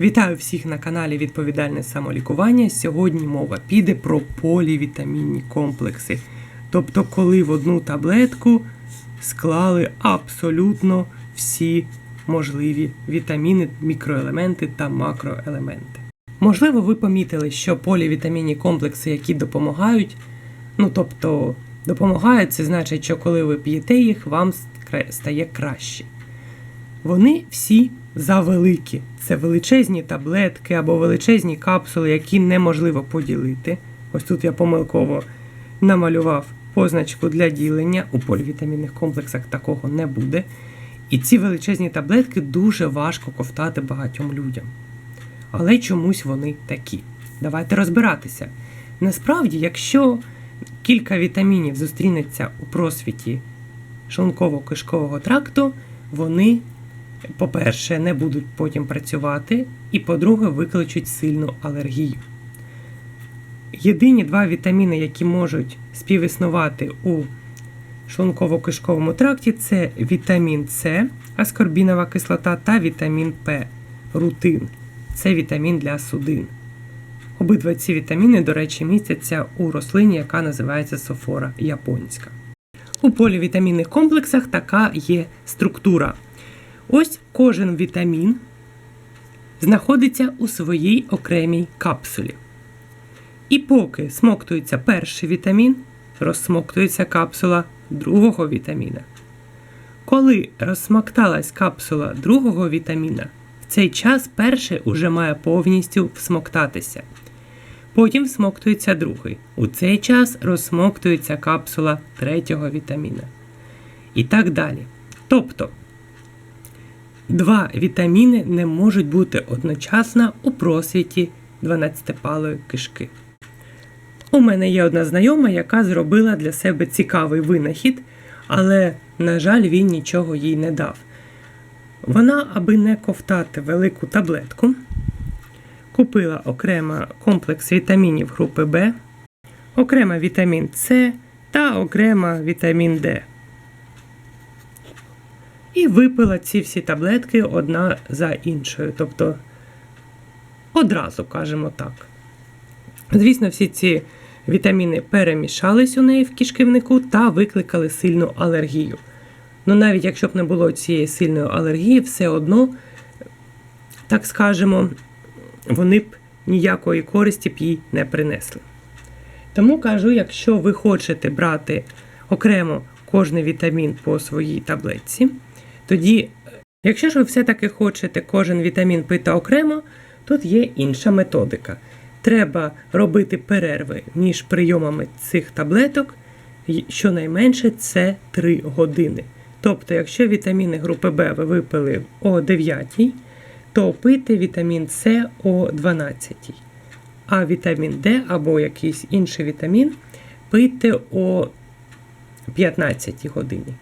Вітаю всіх на каналі Відповідальне самолікування. Сьогодні мова піде про полівітамінні комплекси. Тобто, коли в одну таблетку склали абсолютно всі можливі вітаміни, мікроелементи та макроелементи. Можливо, ви помітили, що полівітамінні комплекси, які допомагають, ну тобто допомагають, це значить, що коли ви п'єте їх, вам стає краще. Вони всі завеликі. Це величезні таблетки або величезні капсули, які неможливо поділити. Ось тут я помилково намалював позначку для ділення. У полівітамінних комплексах такого не буде. І ці величезні таблетки дуже важко ковтати багатьом людям. Але чомусь вони такі. Давайте розбиратися. Насправді, якщо кілька вітамінів зустрінеться у просвіті шлунково-кишкового тракту, вони, по-перше, не будуть потім працювати, і по-друге, викличуть сильну алергію. Єдині два вітаміни, які можуть співіснувати у шлунково-кишковому тракті, це вітамін С, аскорбінова кислота та вітамін П, рутин. Це вітамін для судин. Обидва ці вітаміни, до речі, містяться у рослині, яка називається софора японська. У полівітамінних комплексах така є структура. Ось кожен вітамін знаходиться у своїй окремій капсулі. І поки смоктується перший вітамін, розсмоктується капсула другого вітаміна. Коли розсмокталась капсула другого вітаміна, в цей час перший уже має повністю всмоктатися. Потім всмоктується другий. У цей час розсмоктується капсула третього вітаміна. І так далі. Тобто, два вітаміни не можуть бути одночасно у просвіті 12-палої кишки. У мене є одна знайома, яка зробила для себе цікавий винахід, але, на жаль, він нічого їй не дав. Вона, аби не ковтати велику таблетку, купила окремо комплекс вітамінів групи Б, окремо вітамін С та окремо вітамін Д. І випила ці всі таблетки одна за іншою. Тобто одразу, кажемо так. Звісно, всі ці вітаміни перемішались у неї в кишківнику та викликали сильну алергію. Ну, навіть якщо б не було цієї сильної алергії, все одно, так скажемо, вони б ніякої користі б їй не принесли. Тому кажу, якщо ви хочете брати окремо кожний вітамін по своїй таблетці, тоді, якщо ж ви все-таки хочете кожен вітамін пити окремо, тут є інша методика. Треба робити перерви між прийомами цих таблеток, щонайменше це 3 години. Тобто, якщо вітаміни групи Б ви випили о 9, то пити вітамін С о 12, а вітамін Д або якийсь інший вітамін пити о 15 годині.